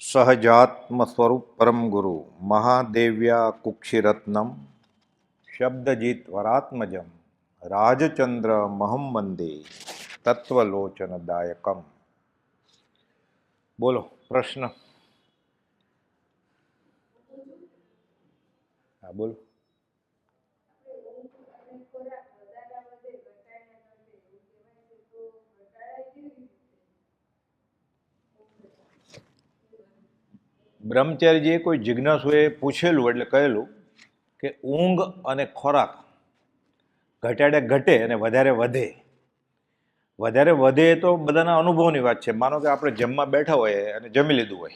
સહજાત્મ સ્વરૂપ પરમ ગુરુ મહાદેવ્યા કુક્ષિરત્નમ શબ્દજીત વરાત્મજમ રાજચંદ્ર મહમ વંદે તત્વલોચનદાયકમ. બોલો, પ્રશ્ન. હા, બોલો. બ્રહ્મચારીજીએ કોઈ જિજ્ઞાસુએ પૂછેલું એટલે કહેલું કે ઊંઘ અને ખોરાક ઘટાડે ઘટે અને વધારે વધે. વધારે વધે તો બધાના અનુભવની વાત છે. માનો કે આપણે જમવા બેઠા હોઈએ અને જમી લીધું હોય.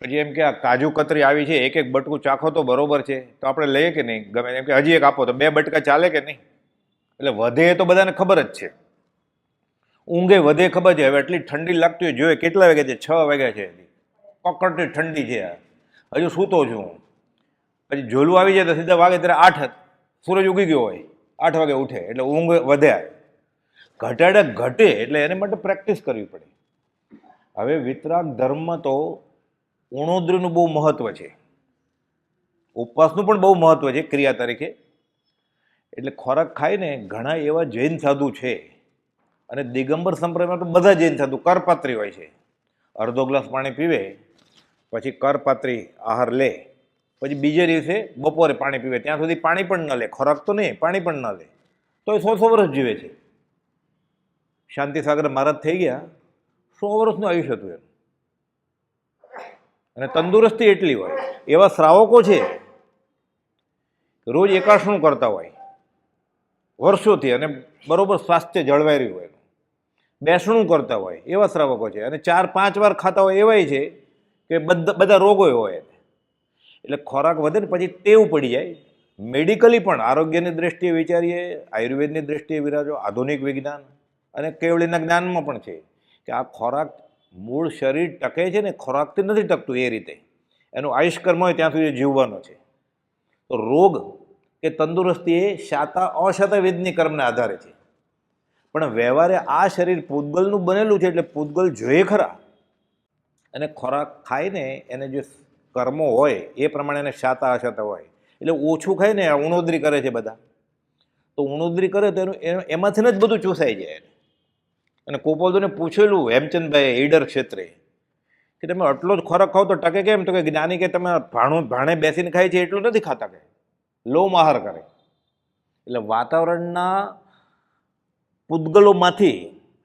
પછી એમ કે આ કાજુ કતરી આવી છે, એક એક બટકું ચાખો તો બરોબર છે. તો આપણે લઈએ કે નહીં? ગમે એમ કે હજી એક આપો તો બે બટકા ચાલે કે નહીં? એટલે વધે તો બધાને ખબર જ છે. ઊંઘે વધે ખબર છે. હવે એટલી ઠંડી લાગતી હોય, જોઈએ કેટલા વાગ્યા છે? છ વાગ્યા છે કકડની ઠંડી છે. હજુ સૂતો છું. પછી ઝોલું આવી જાય તો સીધા વાગે ત્યારે આઠ સૂરજ ઉગી ગયો હોય. આઠ વાગે ઉઠે એટલે ઊંઘ વધે. ઘટાડે ઘટે એટલે એને માટે પ્રેક્ટિસ કરવી પડે. હવે વિતરાગ ધર્મ તો ઉણોદ્રીનું બહુ મહત્ત્વ છે. ઉપવાસનું પણ બહુ મહત્ત્વ છે ક્રિયા તરીકે. એટલે ખોરાક ખાઈને ઘણા એવા જૈન સાધુ છે. અને દિગંબર સંપ્રદાયમાં તો બધા જૈન સાધુ કરપાત્રી હોય છે. અડધો ગ્લાસ પાણી પીવે પછી કરપાત્રી, આહાર લે. પછી બીજે દિવસે બપોરે પાણી પીવે. ત્યાં સુધી પાણી પણ ન લે. ખોરાક તો નહીં, પાણી પણ ન લે. તો એ સો સો વર્ષ જીવે છે. શાંતિસાગર મહારાજ થઈ ગયા. સો વર્ષનું આયુષ્ય હતું એમ અને તંદુરસ્તી એટલી હોય. એવા શ્રાવકો છે, રોજ એકાશણું કરતા હોય. વર્ષોથી અને બરોબર સ્વાસ્થ્ય જળવાઈ રહ્યું હોય. બેસણું કરતા હોય. એવા શ્રાવકો છે. અને ચાર પાંચ વાર ખાતા હોય એવાય છે કે બધા બધા રોગો હોય એટલે ખોરાક વધે ને પછી ટેવ પડી જાય. મેડિકલી પણ આરોગ્યની દ્રષ્ટિએ વિચારીએ, આયુર્વેદની દ્રષ્ટિએ વિરાજો આધુનિક વિજ્ઞાન અને કેવળીના જ્ઞાનમાં પણ છે કે આ ખોરાક મૂળ શરીર ટકે છે ને ખોરાકથી નથી ટકતું એ રીતે. એનું આયુષ્કર્મ હોય ત્યાં સુધી જીવવાનો છે. તો રોગ કે તંદુરસ્તી એ શાતા અશાતા વેદની કર્મના આધારે છે. પણ વ્યવહારે આ શરીર પૂતગલનું બનેલું છે એટલે પૂતગલ જોઈએ ખરા. અને ખોરાક ખાઈને એને જે કર્મો હોય, એ પ્રમાણે એને શાતા અશાતા હોય. એટલે ઓછું ખાય ને ઉણોદરી કરે છે બધા. તો ઉણોદરી કરે તો એનું એમાંથીને એમાંથી જ બધું ચૂસાઈ જાય. અને કોપોલદોને પૂછેલું હેમચંદભાઈ ઈડર ક્ષેત્રે, કે તમે આટલો જ ખોરાક ખાવ તો ટકે કેમ? તો કે જ્ઞાની કે તમે ભાણું, ભાણે બેસીને ખાય છે એટલું નથી ખાતા કે. લોમ આહાર કરે. એટલે વાતાવરણના પૂદગલોમાંથી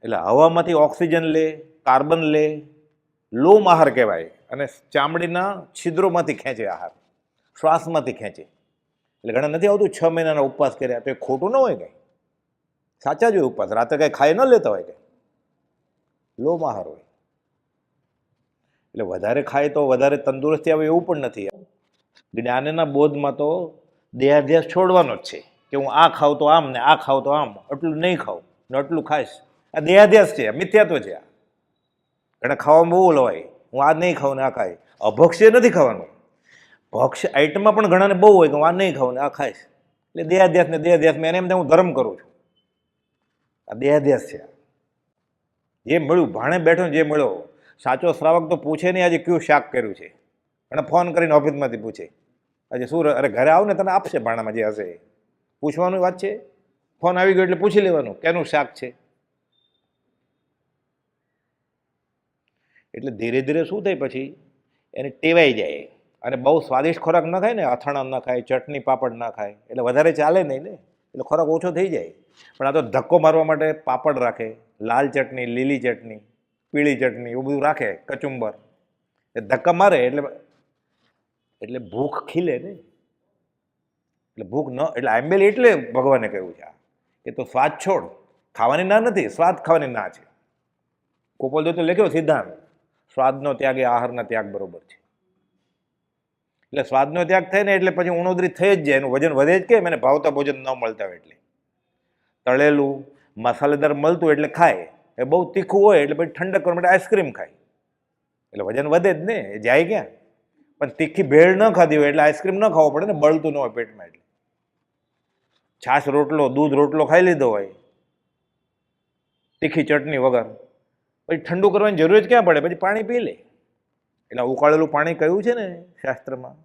એટલે હવામાંથી ઓક્સિજન લે, કાર્બન લે લોમ આહાર કહેવાય અને ચામડીના છિદ્રોમાંથી ખેંચે આહાર, શ્વાસમાંથી ખેંચે. એટલે ઘણા નથી આવતું છ મહિનાના ઉપવાસ કર્યા તો એ ખોટું ન હોય કંઈ. સાચા જ હોય ઉપવાસ રાત્રે કંઈ ખાઈ ન લેતા હોય કંઈ. લોમ આહાર હોય. એટલે વધારે ખાય તો વધારે તંદુરસ્તી આવે એવું પણ નથી. જ્ઞાનના બોધમાં તો દેહાધ્યાસ છોડવાનો જ છે કે હું આ ખાઉં તો આમ ને આ ખાઉં તો આમ, આટલું નહીં ખાઉં ને આટલું ખાઈશ. આ દેહાધ્યાસ છે, મિથ્યાત્વ છે આ. ઘણા ખાવામાં બહુ હોય હું આ નહીં ખાઉં ને આ ખાય. અભક્ષ્ય નથી ખાવાનું. ભક્ષ્ય આઈટમમાં પણ ઘણાને બહુ હોય કે હું આ નહીં ખાઉં ને આ ખાઈશ. એટલે દેહાધ્યાસ ને દેહાધ્યાસમાં એને એમ હું ધર્મ કરું છું. આ દેહાધ્યાસ છે. જે મળ્યું, ભાણે બેઠો જે મળ્યો. સાચો શ્રાવક તો પૂછે નહીં, આજે કયું શાક કર્યું છે. અને ફોન કરીને ઓફિસમાંથી પૂછે. આજે શું, અરે ઘરે આવ ને તને આપશે ભાણામાં જે હશે. પૂછવાની વાત છે. ફોન આવી ગયો એટલે પૂછી લેવાનું, કેનું શાક છે? એટલે ધીરે ધીરે શું થાય પછી? એને ટેવાઈ જાય. અને બહુ સ્વાદિષ્ટ ખોરાક ન ખાય ને, અથાણા ન ખાય, ચટણી, પાપડ ના ખાય. એટલે વધારે ચાલે નહીં ને? એટલે ખોરાક ઓછો થઈ જાય. પણ આ તો ધક્કો મારવા માટે પાપડ રાખે. લાલ ચટણી, લીલી ચટણી, પીળી ચટણી, એવું બધું રાખે, કચુંબર. એ ધક્કા મારે એટલે એટલે ભૂખ ખીલે ને? એટલે ભૂખ ન, એટલે આંબેલ એટલે ભગવાને કહ્યું છે આ, કે તો સ્વાદ છોડ. ખાવાની ના નથી, સ્વાદ ખાવાની ના છે. કોપોલ તો લખ્યો સિદ્ધાંત. સ્વાદનો ત્યાગ એ આહારના ત્યાગ બરોબર છે. એટલે સ્વાદનો ત્યાગ થાય ને એટલે પછી ઉણોદરી થઈ જ જાય, એનું વજન વધે જ કેમ? એને ભાવતા ભોજન ન મળતા હોય એટલે. તળેલું, મસાલેદાર મળતું એટલે ખાય. એ બહુ તીખું હોય એટલે પછી ઠંડક કરવા માટે આઈસ્ક્રીમ ખાય. એટલે વજન વધે જ ને, એ જાય ક્યાં? પણ તીખી ભેળ ન ખાધી હોય એટલે આઈસ્ક્રીમ ન ખાવો પડે ને, બળતું ન હોય પેટમાં એટલે. છાશ રોટલો, દૂધ રોટલો ખાઈ લીધો હોય. તીખી ચટણી વગર. પછી ઠંડુ કરવાની જરૂર જ ક્યાં પડે? પછી પાણી પી લે. એટલે ઉકાળેલું પાણી કયું છે ને શાસ્ત્રમાં?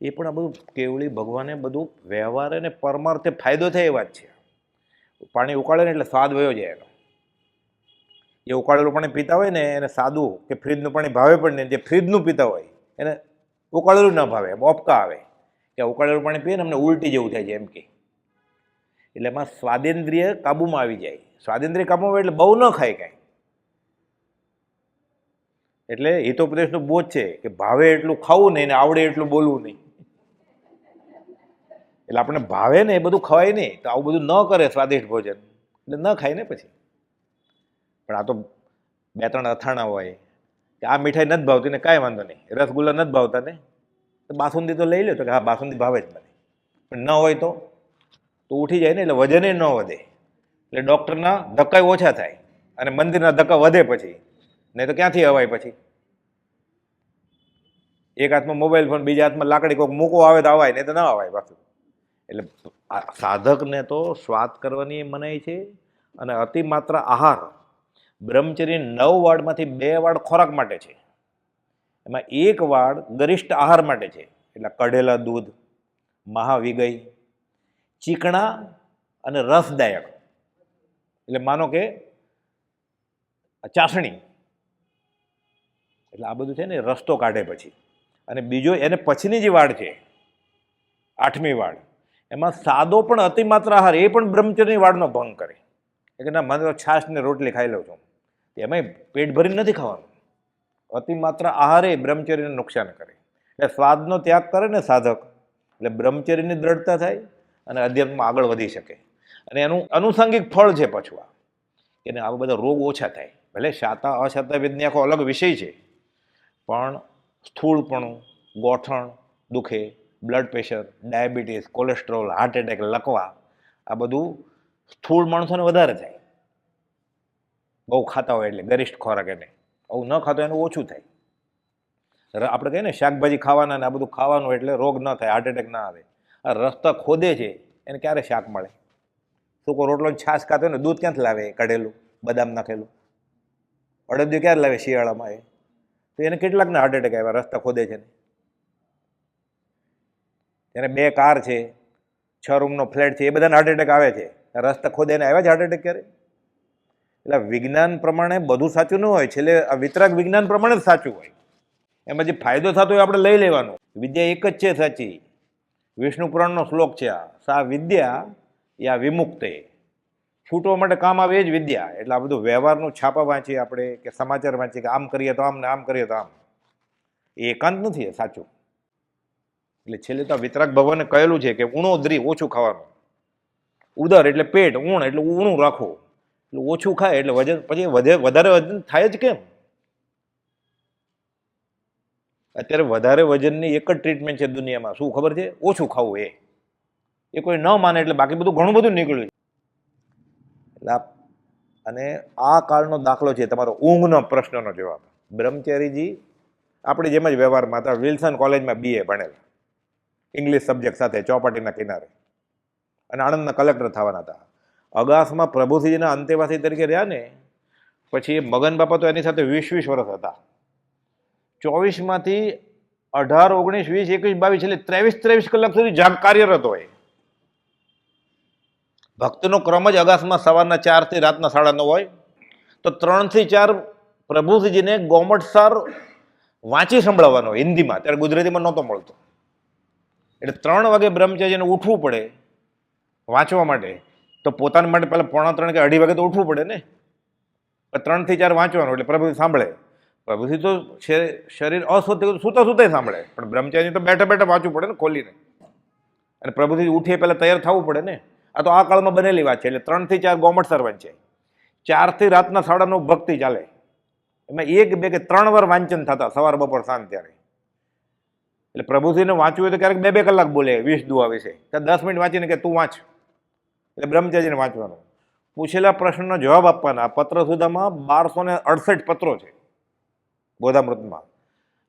એ પણ આ બધું કેવળી ભગવાને બધું વ્યવહાર અને પરમાર્થે ફાયદો થાય એ વાત છે. પાણી ઉકાળે ને એટલે સ્વાદ વયો જાય એનો. એ ઉકાળેલું પાણી પીતા હોય ને એને સાદું કે ફ્રીજનું પાણી ભાવે પણ નહીં. જે ફ્રીજનું પીતા હોય એને ઉકાળેલું ન ભાવે ઓપકા આવે. કે ઉકાળેલું પાણી પીએ ને અમને ઉલટી જેવું થાય છે એમ કે. એટલે એમાં સ્વાદેન્દ્રિય કાબૂમાં આવી જાય. સ્વાદેન્દ્રિય કાબૂમાં એટલે બહુ ન ખાય કાંઈ. એટલે હિતોપદેશનો બોધ છે કે ભાવે એટલું ખાવું નહીં ને આવડે એટલું બોલવું નહીં. એટલે આપણે ભાવે ને એ બધું ખવાય નહીં, તો આવું બધું ન કરે સ્વાદિષ્ટ ભોજન. એટલે ન ખાય ને પછી. પણ આ તો બે ત્રણ અથાણા હોય. કે આ મીઠાઈ નથી ભાવતી ને કાંઈ વાંધો નહીં. રસગુલ્લા નથી ભાવતા ને. તો બાસુંદી તો લઈ લો તો કે હા, બાસુંદી ભાવે જ મને. પણ ન હોય તો તો ઉઠી જાય ને એટલે વજને ન વધે. એટલે ડૉક્ટરના ધક્કા ઓછા થાય. અને મંદિરના ધક્કા વધે પછી. નહીં તો ક્યાંથી અવાય પછી? એક હાથમાં મોબાઈલ ફોન બીજા હાથમાં લાકડી કોઈક મૂકો આવે તો અવાય, નહીં તો ના અવાય પાછું. એટલે સાધકને તો સ્વાદ કરવાની મનાઈ છે અને અતિમાત્ર આહાર બ્રહ્મચર્ય નવ વાડમાંથી બે વાડ ખોરાક માટે છે. એમાં એક વાડ ગરિષ્ઠ આહાર માટે છે. એટલે કઢેલા દૂધ, મહાવિગય, ચીકણા અને રસદાયક. એટલે માનો કે ચાસણી. એટલે આ બધું છે ને રસ્તો કાઢે પછી. અને બીજો એને પછીની જે વાડ છે, આઠમી વાડ, એમાં સાદો પણ અતિમાત્ર આહાર એ પણ બ્રહ્મચર્યની વાડનો ભંગ કરે. કે ના મને તો છાશ રોટલી ખાઈ લઉં છું. એમાંય પેટ ભરીને નથી ખાવાનું. અતિમાત્ર આહારે બ્રહ્મચર્યને નુકસાન કરે. એટલે સ્વાદનો ત્યાગ કરે ને સાધક. એટલે બ્રહ્મચર્યની દ્રઢતા થાય અને અધ્યાત્મમાં આગળ વધી શકે. અને એનું અનુસાંગિક ફળ છે પાછું આ એને આવા બધા રોગ ઓછા થાય. ભલે શાતા અશાતા વેદની આખો અલગ વિષય છે. પણ સ્થૂળપણું, ગોઠણ, દુખે blood pressure diabetes cholesterol heart attack લકવા, આ બધું સ્થૂળ માણસોને વધારે થાય. બહુ ખાતા હોય એટલે ગરિષ્ઠ ખોરાક એને. આવું ન ખાતો એનું ઓછું થાય. આપણે કહીએ ને, શાકભાજી ખાવાના ને આ બધું ખાવાનું એટલે રોગ ન થાય હાર્ટ એટેક ના આવે. આ રસ્તા ખોદે છે, એને ક્યારે શાક મળે? સૂકો રોટલો છાશ ખાતો ને, દૂધ ક્યાંથી લાવે? કઢેલું, બદામ નાખેલું. અડદિયું ક્યારે લાવે? શિયાળામાં એ. તો એને કેટલાકને હાર્ટ એટેક આવ્યા, રસ્તા ખોદે છે ને એને બે કાર છે, છ રૂમનો ફ્લેટ છે, એ બધાને હાર્ટ એટેક આવે છે. રસ્તા ખોદે એને આવ્યા છે હાર્ટ એટેક ક્યારે? એટલે વિજ્ઞાન પ્રમાણે બધું સાચું ન હોય, છેલ્લે આ વિતરાગ વિજ્ઞાન પ્રમાણે જ સાચું હોય. એમાં જે ફાયદો થતો હોય આપણે લઈ લેવાનો. વિદ્યા એક જ છે સાચી. વિષ્ણુ પુરાણનો શ્લોક છે આ. સા વિદ્યા યા વિમુક્તે? છૂટવા માટે કામ આવે જ વિદ્યા. એટલે આ બધું વ્યવહારનું છાપા વાંચીએ આપણે કે સમાચાર વાંચીએ કે આમ કરીએ તો આમ ને આમ કરીએ તો આમ. એ એકાંત નથી સાચું. એટલે છેલ્લે તો વિતરાગ ભગવાને કહેલું છે કે ઊણો દ્રી ઓછું ખાવાનું. ઉદર એટલે પેટ, ઊણ એટલે ઊણું રાખવું. એટલે ઓછું ખાય એટલે વજન, પછી વધે, વધારે વજન થાય જ કેમ? અત્યારે વધારે વજનની એક જ ટ્રીટમેન્ટ છે દુનિયામાં. શું ખબર છે? ઓછું ખાવું એ. એ કોઈ ન માને એટલે બાકી બધું ઘણું બધું નીકળ્યું અને આ કાળનો દાખલો છે તમારો ઊંઘનો પ્રશ્નનો જવાબ. બ્રહ્મચારીજી, આપણી જેમ જ વ્યવહારમાં હતા વિલ્સન કોલેજમાં બીએ ભણેલા. ઇંગ્લિશ સબ્જેક્ટ સાથે ચોપાટીના કિનારે. અને આણંદના કલેક્ટર થવાના હતા. અગાસમાં પ્રભુસિંહજીના અંતેવાસી તરીકે રહ્યા ને, પછી મગન બાપા તો એની સાથે વીસ વીસ વર્ષ હતા. ચોવીસમાંથી અઢાર, ઓગણીસ, વીસ, એકવીસ, બાવીસ એટલે ત્રેવીસ ત્રેવીસ કલાક સુધી જાગ કાર્યરત હોય. ભક્તનો ક્રમ જ અગાસમાં સવારના ચારથી રાતના સાડા નવ હોય. તો ત્રણથી ચાર પ્રભુજીને ગોમટસાર વાંચી સંભળાવવાનો હિન્દીમાં. ત્યારે ગુજરાતીમાં નહોતો મળતો. એટલે ત્રણ વાગે બ્રહ્મચર્યને ઉઠવું પડે વાંચવા માટે. તો પોતાના માટે પહેલાં પોણા ત્રણ કે અઢી વાગે તો ઉઠવું પડે ને? ત્રણથી ચાર વાંચવાનું એટલે પ્રભુજી સાંભળે. પ્રભુજી તો શરીર અસ્વસ્થ સૂતા સૂતા સાંભળે. પણ બ્રહ્મચારી તો બેઠા બેઠા વાંચવું પડે ને, ખોલીને. અને પ્રભુજી ઉઠીએ પહેલાં તૈયાર થવું પડે ને? આ તો આ કાળમાં બનેલી વાત છે, એટલે ત્રણથી ચાર ગોમટ સર્વન છે. ચારથી રાતના સાડા નવ ભક્તિ ચાલે. એમાં એક, બે કે ત્રણ વાર વાંચન થતા, સવાર, બપોર, સાંજ ત્યારે. એટલે પ્રભુજીને વાંચવું હોય તો ક્યારેક બે બે કલાક બોલે, વીસ દુઆ વિશે ત્યાં દસ મિનિટ વાંચીને કે તું વાંચ. એટલે બ્રહ્મચારીને વાંચવાનું. પૂછેલા પ્રશ્નનો જવાબ આપવાના. પત્ર સુધામાં બારસો ને અડસઠ પત્રો છે, બોધામૃતમાં.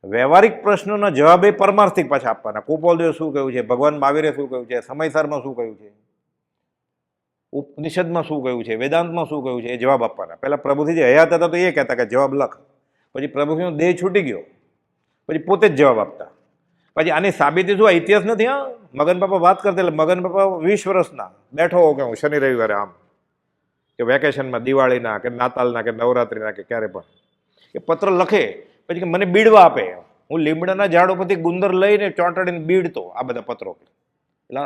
વ્યવહારિક પ્રશ્નોના જવાબ પરમાર્થિક પાછા આપવાના. કુપોલદેવ શું કહ્યું છે? ભગવાન મહાવીરે શું કહ્યું છે? સમયસરમાં શું કહ્યું છે? ઉપનિષદમાં શું કહ્યું છે, વેદાંતમાં શું કહ્યું છે, એ જવાબ આપવાના. પહેલાં પ્રભુથી જે હયાત હતા તો એ કહેતા કે જવાબ લખ. પછી પ્રભુથીનો દેહ છૂટી ગયો. પછી પોતે જ જવાબ આપતા. પછી આની સાબિતી શું ઇતિહાસ નથી, હા? મગન બાપા વાત કરતા એટલે મગન બાપા વીસ વર્ષના બેઠો હો કે હું શનિ રવિવારે આમ. કે વેકેશનમાં દિવાળીના કે નાતાલના કે નવરાત્રિના કે ક્યારે પણ. એ પત્ર લખે, પછી કે મને બીડવા આપે. હું લીમડાના ઝાડ ઉપરથી ગુંદર લઈને ચોંટાડીને બીડતો આ બધા પત્રો. એટલે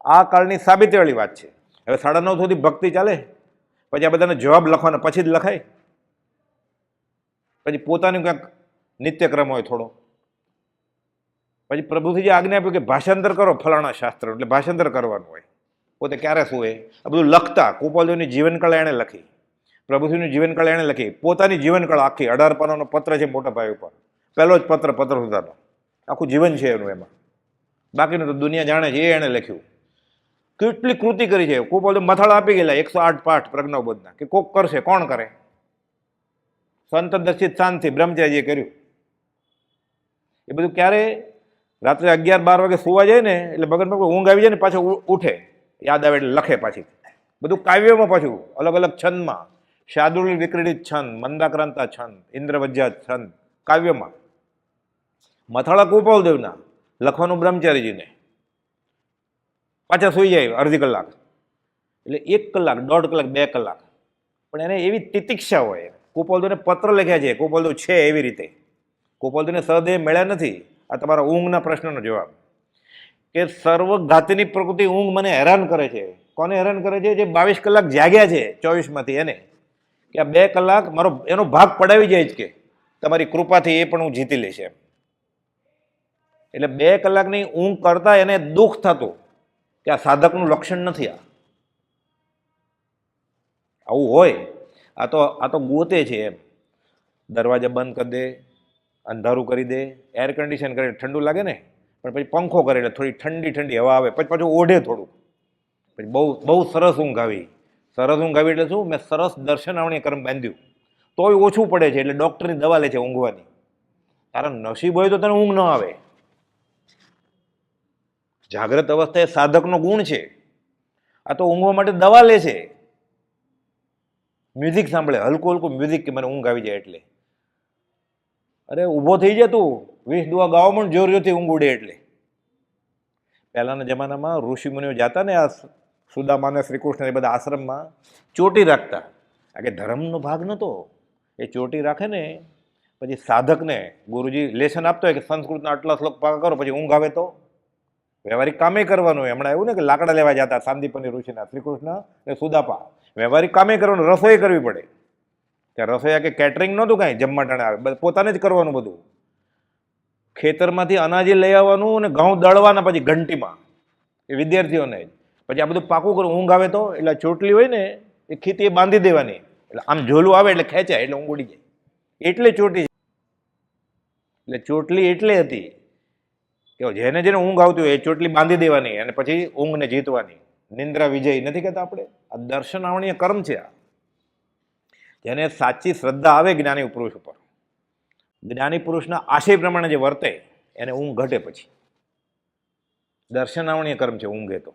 આ કાળની સાબિતીવાળી વાત છે. હવે સાડા નવ સુધી ભક્તિ ચાલે? પછી આ બધાને જવાબ લખવાનો, પછી જ લખાય? પછી પોતાનું ક્યાંક નિત્યક્રમ હોય થોડો. પછી પ્રભુથી જે આજ્ઞા આપ્યું કે ભાષાંતર કરો ફલાણા શાસ્ત્ર, એટલે ભાષાંતર કરવાનું હોય. પોતે ક્યારે શું હોય? આ બધું લખતા કુપાલદેવની જીવનકળા એણે લખી. પ્રભુજીની જીવનકળા એણે લખી. પોતાની જીવનકળા આખી અઢાર પાનાનો પત્ર છે મોટા ભાઈ ઉપર. પહેલો જ પત્ર પત્ર સુધાનો આખું જીવન છે એનું એમાં. બાકીનું તો દુનિયા જાણે છે, એ એણે લખ્યું. કેટલી કૃતિ કરી છે? કુપાલદેવ મથાળા આપી ગયેલા એકસો આઠ પાઠ પ્રજ્ઞાબોધના કે કોક કરશે? કોણ કરે? સંત દર્શિત શાંતિ બ્રહ્મચારીએ કર્યું. એ બધું ક્યારે? રાત્રે અગિયાર બાર વાગે સુવા જાય ને, એટલે બાપુ ઊંઘ આવી જાય ને, પાછો ઉઠે. યાદ આવે એટલે લખે પાછી. બધું કાવ્યમાં પાછું, અલગ અલગ છંદમાં. શાર્દુલી વિક્રીડિત છંદ, મંદાક્રાંતા છંદ ઇન્દ્રવજ્જા છંદ, કાવ્યમાં. મથાળા ગોપાલદેવના, લખવાનું બ્રહ્મચારીજીને. પાછા સુઈ જાય અડધી કલાક. એટલે એક કલાક, દોઢ કલાક, બે કલાક. પણ એને એવી તિતિક્ષા હોય. કુપોલદોને પત્ર લખ્યા છે, કુપોલદો છે એવી રીતે. કુપોલદોને સહદેહ મળ્યા નથી. આ તમારા ઊંઘના પ્રશ્નનો જવાબ. કે સર્વઘાતની પ્રકૃતિ ઊંઘ મને હેરાન કરે છે. કોને હેરાન કરે છે? જે બાવીસ કલાક જાગ્યા છે ચોવીસમાંથી એને. કે આ બે કલાક મારો એનો ભાગ પડાવી જાય જ કે. તમારી કૃપાથી એ પણ હું જીતી લઈશ એમ. એટલે બે કલાકની ઊંઘ કરતાં એને દુઃખ થતું. કે આ સાધકનું લક્ષણ નથી આ. આવું હોય, આ તો આ તો ગોતે છે એમ. દરવાજા બંધ કરી દે, અંધારું કરી દે એર કન્ડિશન કરે ઠંડુ લાગે ને, પણ પછી પંખો કરે એટલે થોડી ઠંડી ઠંડી હવા આવે, પછી પાછું ઓઢે થોડું પછી બહુ બહુ સરસ ઊંઘ આવી સરસ ઊંઘ આવી એટલે શું? મેં સરસ દર્શનાવણી કર્મ બાંધ્યું. તોય ઓછું પડે છે એટલે ડૉક્ટરની દવા લે છે ઊંઘવાની. તારા નસીબ હોય તો તને ઊંઘ ન આવે. જાગ્રત અવસ્થા એ સાધકનો ગુણ છે. આ તો ઊંઘવા માટે દવા લે છે. મ્યુઝિક સાંભળે, હલકું હલકું મ્યુઝિક કે મને ઊંઘ આવી જાય એટલે. અરે, ઊભો થઈ જાય તું. વીસ દુઆ ગાવા પણ જોર જોરથી ઊંઘ ઉડે એટલે. પહેલાંના જમાનામાં ઋષિમુનિઓ જાતા ને આ સુદામાને શ્રીકૃષ્ણ એ બધા આશ્રમમાં ચોટી રાખતા. આ કે ધર્મનો ભાગ નહોતો એ ચોટી રાખે ને, પછી સાધકને ગુરુજી લેસન આપતો હોય કે સંસ્કૃતના આટલા શ્લોક પાકા કરો, પછી ઊંઘ આવે તો. વ્યવહારિક કામે કરવાનું હમણાં એવું ને કે લાકડા લેવા જતા સાંદીપની ઋષિના, શ્રીકૃષ્ણ અને સુદાપા. વ્યવહારિક કામે કરવાનું, રસોઈ કરવી પડે. ત્યાં રસોઈયા કે કેટરિંગ નહોતું કાંઈ, જમવા આવે. પોતાને જ કરવાનું બધું. ખેતરમાંથી અનાજે લઈ આવવાનું અને ઘઉં દળવાના પછી ઘંટીમાં. એ વિદ્યાર્થીઓને જ. પછી આ બધું પાકું કરું. ઊંઘ આવે તો, એટલે ચોટલી હોય ને, એ ખીતી એ બાંધી દેવાની. એટલે આમ ઝોલું આવે એટલે ખેંચાય, એટલે ઊંઘ ઉડી જાય. એટલે ચોટી એટલે ચોટલી એટલે હતી. કે જેને જેને ઊંઘ આવતી હોય એ ચોટલી બાંધી દેવાની અને પછી ઊંઘને જીતવાની. નિંદ્રા વિજય નથી કહેતા આપણે. આ દર્શનાવણીય કર્મ છે આ. જેને સાચી શ્રદ્ધા આવે જ્ઞાની પુરુષ ઉપર. જ્ઞાની પુરુષના આશય પ્રમાણે જે વર્તે, એને ઊંઘ ઘટે પછી. દર્શનાવણીય કર્મ છે ઊંઘ એ તો.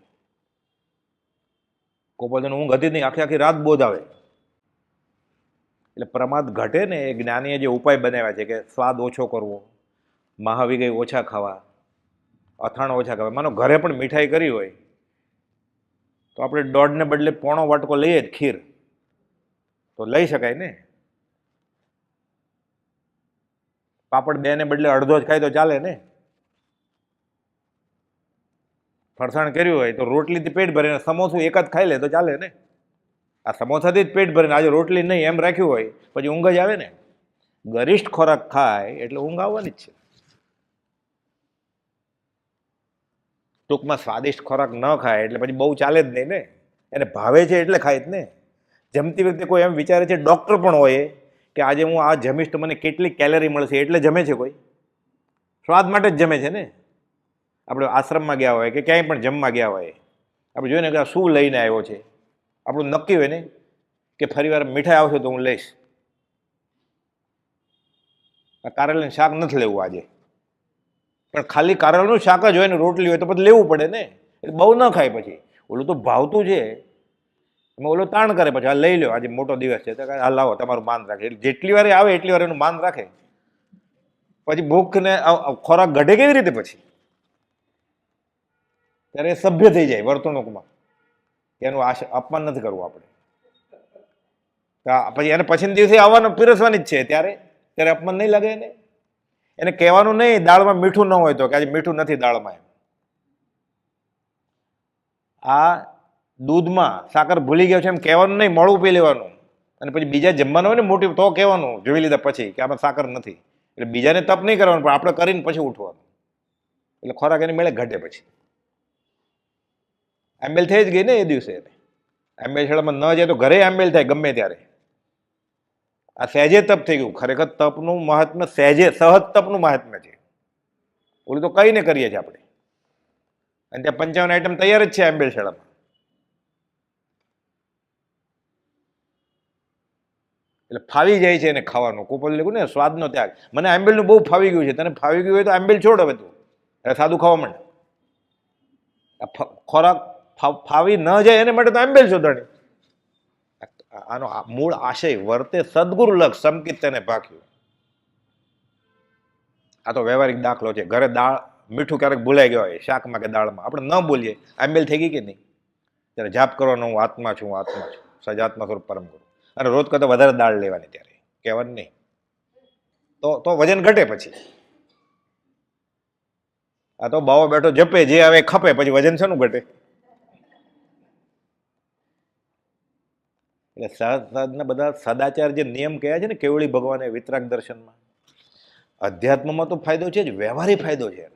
કોપલજન ઊંઘ હતી નહીં. આખી આખી રાત બોધ આવે. એટલે પ્રમાદ ઘટે ને એ જ્ઞાનીએ જે ઉપાય બનાવ્યા છે કે સ્વાદ ઓછો કરવો મહાવિગય ઓછા ખાવા અથાણ ઓછા ખાવા માનો ઘરે પણ મીઠાઈ કરી હોય, તો આપણે દોઢને બદલે પોણો વાટકો લઈએ જ ખીર. તો લઈ શકાય ને? પાપડ બે ને બદલે અડધો જ ખાય તો ચાલે ને? ફરસાણ કર્યું હોય તો રોટલીથી પેટ ભરીને સમોસું એક જ ખાઈ લે તો ચાલે ને? આ સમોસાથી જ પેટ ભરીને આજે રોટલી નહીં એમ રાખ્યું હોય, પછી ઊંઘ જ આવે ને? ગરિષ્ઠ ખોરાક ખાય એટલે ઊંઘ આવવાની જ છે. ટૂંકમાં સ્વાદિષ્ટ ખોરાક ન ખાય એટલે પછી બહુ ચાલે જ નહીં ને? એને ભાવે છે એટલે ખાય જ ને? જમતી વખતે કોઈ એમ વિચારે છે, ડૉક્ટર પણ હોય કે આજે હું આ જમીશ તો મને કેટલી કેલરી મળશે એટલે જમે છે કોઈ? સ્વાદ માટે જ જમે છે ને? આપણે આશ્રમમાં ગયા હોય કે ક્યાંય પણ જમવા ગયા હોય, આપણે જોઈએ ને કે આ શું લઈને આવ્યો છે? આપણું નક્કી હોય ને કે ફરી વાર મીઠાઈ આવશે તો હું લઈશ. આ કારેલાનું શાક નથી લેવું આજે. પણ ખાલી કારેલાનું શાક જ હોય ને રોટલી હોય તો પછી લેવું પડે ને. એટલે બહુ ન ખાય પછી. ઓલું તો ભાવતું છે. એમાં ઓલો તાણ કરે પછી આ લઈ લો આજે મોટો દિવસ છે. તો હા લાવો, તમારું માન રાખે. એટલે જેટલી વારે આવે એટલી વાર એનું માન રાખે. પછી ભૂખને આ- આ ખોરાક ઘટે કેવી રીતે પછી? ત્યારે એ સભ્ય થઈ જાય વર્તણૂકમાં. એનું અપમાન નથી કરવું આપણે. આ, પછી એને પછીના દિવસે આવવાનું પીરસવાની જ છે. ત્યારે ત્યારે અપમાન નહીં લાગે એને. એને કહેવાનું નહીં, દાળમાં મીઠું ન હોય તો કે આજે મીઠું નથી દાળમાં એમ. આ દૂધમાં સાકર ભૂલી ગયો છે એમ કહેવાનું નહીં, મોડું પી લેવાનું. અને પછી બીજા જમવાનું હોય ને મોટી, તો કહેવાનું, જોઈ લીધા પછી કે આમાં સાકર નથી. એટલે બીજાને તપ નહીં કરવાનું, પણ આપણે કરીને પછી ઉઠવાનું. એટલે ખોરાક એની મેળે ઘટે પછી. એમ્બેલ થઈ જ ગઈ ને એ દિવસે. એને એમ્બેલ શાળામાં ન જાય તો ઘરે એમ્બેલ થાય, ગમે ત્યારે. આ સહેજે તપ થઈ ગયું. ખરેખર તપનું મહાત્મ્ય સહેજે, સહજ તપનું મહાત્મ્ય છે. ઓલું તો કહીને કરીએ છીએ આપણે. અને ત્યાં પંચાવન આઈટમ તૈયાર જ છે આંબેલ શાળામાં. એટલે ફાવી જાય છે એને ખાવાનું. કુપલ લેવું ને, સ્વાદનો ત્યાગ. મને આંબેલનું બહુ ફાવી ગયું છે. તને ફાવી ગયું હોય તો આંબેલ છોડ હવે તું. એટલે સાદું ખાવા માંડ. ખોરાક ફાવી ન જાય એને માટે તો આંબેલ શોધણી આનો મૂળ આશય વર્તે સદગુરુ લક્ષ સમકિત તેને ભાખ્યું આ તો વ્યવહારિક દાખલો છે. ઘરે દાળ મીઠું ક્યારેક ભૂલાઈ ગયો હોય, શાકમાં કે દાળમાં. આપણે ન બોલીએ. આંબેલ થઈ ગઈ કે નહીં? ત્યારે જાપ કરવાનો હું આત્મા છું, હું આત્મા છું. સજાત્મા સ્વરૂપ પરમ ગુરુ. અને રોજ કરતાં વધારે દાળ લેવાની ત્યારે. કહેવાનું નહીં. તો તો વજન ઘટે પછી. આ તો બાવો બેઠો જપે, જે આવે ખપે, પછી વજન શેનું ઘટે? એટલે સહજના બધા સદાચાર જે નિયમ કયા છે ને, કેવળી ભગવાને વિતરાગ દર્શનમાં. અધ્યાત્મમાં તો ફાયદો છે જ, વ્યવહારિક ફાયદો છે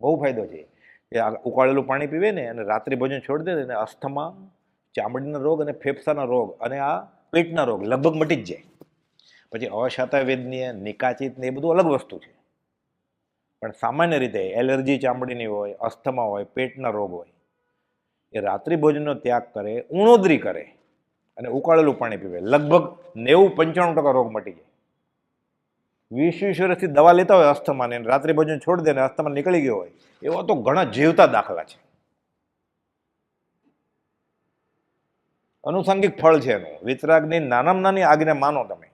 બહુ ફાયદો છે. એ ઉકાળેલું પાણી પીવે ને, અને રાત્રિ ભોજન છોડી દે ને, એને અસ્થમા, ચામડીના રોગ અને ફેફસાના રોગ, અને આ પેટના રોગ લગભગ મટી જ જાય. પછી અશાતા વેદનીય નિકાચિત ને એ બધું અલગ વસ્તુ છે. પણ સામાન્ય રીતે એલર્જી ચામડીની હોય, અસ્થમા હોય, પેટના રોગ હોય, એ રાત્રિ ભોજનનો ત્યાગ કરે, ઉણોદરી કરે. અને ઉકાળેલું પાણી પીવે. લગભગ નેવું પંચાણું ટકા રોગ મટી જાય. વીસ વીસ વર્ષથી દવા લેતા હોય અસ્થમાને રાત્રિ ભોજન છોડી દે ને અસ્થમા નીકળી ગયો હોય, એવા તો ઘણા જીવતા દાખલા છે. અનુસાંગિક ફળ છે એનું. વિતરાગની નાનામાં નાની આજ્ઞા માનો તમે.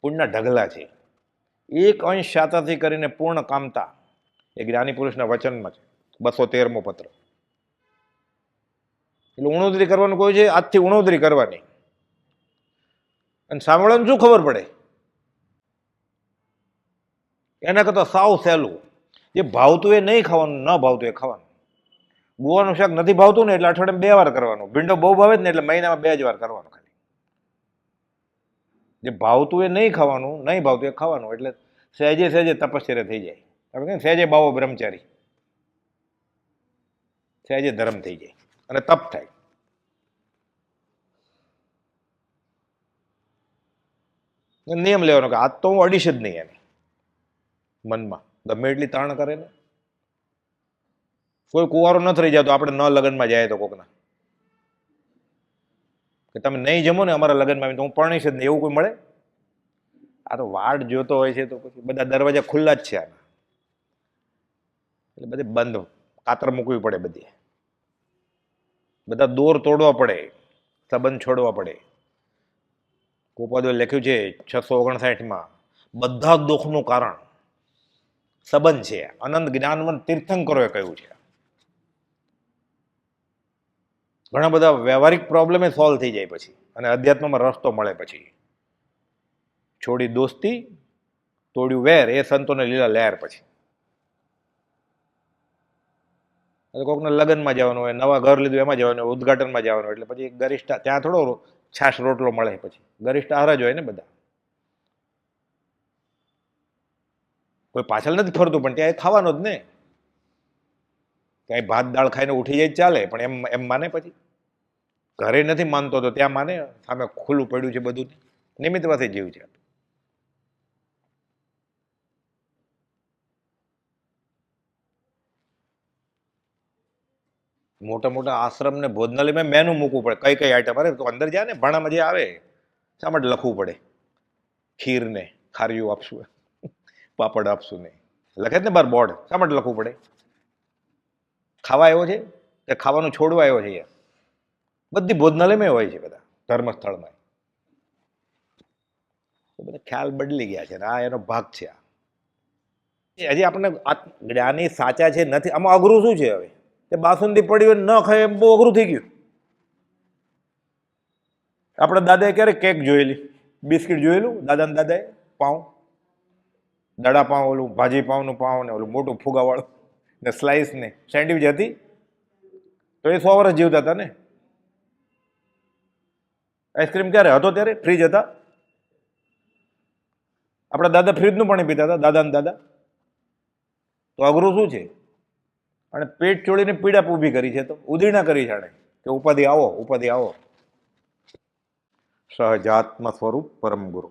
પૂર્ણના ઢગલા છે. એક અંશ શાતાથી કરીને પૂર્ણ કામતા. એ જ્ઞાની પુરુષના વચનમાં છે. બસો તેરમો પત્ર. એટલે ઉણોદરી કરવાનું કોઈ છે? આજથી ઉણોદરી કરવાની. અને સાંભળવાનું શું ખબર પડે? એના કરતાં સાવ સહેલું. જે ભાવતું એ નહીં ખાવાનું, ન ભાવતું એ ખાવાનું. ગોવાનું શાક નથી ભાવતું ને એટલે અઠવાડિયામાં બે વાર કરવાનું. ભીંડો બહુ ભાવે જ ને એટલે મહિનામાં બે જ વાર કરવાનું ખાલી. જે ભાવતું એ નહીં ખાવાનું, નહીં ભાવતું એ ખાવાનું એટલે સહેજે સહેજે તપશ્ચર્ય થઈ જાય. કહીએ સહેજે બાવો બ્રહ્મચારી. સહેજે ધર્મ થઈ જાય. અને તપ થાય. નિયમ લેવાનો કે આ તો હું અડીશ જ નહીં એને મનમાં. ગમે એટલી તાણ કરે ને. કોઈ કુંવારો નથી રહી જતો આપણે ન લગ્નમાં જાય તો કોકના. કે તમે નહીં જમો ને અમારા લગ્નમાં તો હું પરણીશ જ નહીં, એવું કોઈ મળે? આ તો વાડ જોતો હોય છે તો પછી બધા દરવાજા ખુલ્લા જ છે આના. એટલે બધે બંધ, કાતર મૂકવી પડે બધી. બધા દોર તોડવા પડે, સંબંધ છોડવા પડે. ગોપાદોએ લખ્યું છે છસો ઓગણસાઠમાં, બધા દુઃખનું કારણ સંબંધ છે. અનંત જ્ઞાનવંત તીર્થંકરોએ કહ્યું છે. ઘણા બધા વ્યવહારિક પ્રોબ્લેમે સોલ્વ થઈ જાય પછી અને અધ્યાત્મમાં રસ્તો મળે પછી. છોડી દોસ્તી, તોડ્યું વેર, એ સંતોને લીલા લહેર પછી. કોકના લગ્નમાં જવાનું હોય, નવા ઘર લીધું એમાં જવાનું હોય, ઉદઘાટનમાં જવાનું હોય, એટલે પછી ગરિષ્ઠા, ત્યાં થોડો છાશ રોટલો મળે પછી. ગરિષ્ઠ આહાર જ હોય ને બધા. કોઈ પાછળ નથી ફરતું, પણ ત્યાં એ ખાવાનું જ ને. ક્યાંય ભાત, દાળ ખાઈને ઉઠી જાય ચાલે, પણ એમ એમ માને પછી. ઘરે નથી માનતો તો ત્યાં માને, સામે ખુલ્લું પડ્યું છે બધું. નિમિત્તમાંથી જીવ છે. મોટા મોટા આશ્રમ ને ભોજનાલયમાં મેનુ મૂકવું પડે. કઈ કઈ આઈટમ અરે તો અંદર જાય ને ભાણામાં જે આવે, શા માટે લખવું પડે? ખીરને ખારીયું આપશું. પાપડ આપશું નહીં. લખે જ ને બાર બોર્ડ. શા માટે લખવું પડે? ખાવા આવ્યો છે? કે ખાવાનું છોડવા આવ્યો છે યાર બધી ભોજનાલયમાં હોય છે બધા, ધર્મસ્થળમાં. બધા ખ્યાલ બદલી ગયા છે આ એનો ભાગ છે આ. હજી આપણને જ્ઞાની સાચા છે નથી. આમાં અઘરું શું છે હવે? તે બાસુંદી પડી હોય ન ખાય એમ બહુ અઘરું થઈ ગયું. આપણે દાદાએ ક્યારે કેક જોયેલી? બિસ્કિટ જોયેલું? દાદાને દાદાએ? પાઉં. દડા પાઉં, ઓલું ભાજી પાઉંનું પાઉં ને ઓલું મોટું ફુગાવાળું ને સ્લાઈસ ને. સેન્ડવિચ હતી. તો એ સો વર્ષ જીવતા હતા ને. આઈસ્ક્રીમ ક્યારે હતો ત્યારે? ફ્રીજ હતા. આપણા દાદા ફ્રીજનું પાણી પીતા હતા દાદા ને દાદા. તો અઘરું શું છે? અને પેટ ચોળીને પીડા ઊભી કરી છે તો ઉદીણા કરી જાણે કે ઉપાધિ આવો ઉપાધિ આવો. સહજાત્મ સ્વરૂપ પરમ ગુરુ.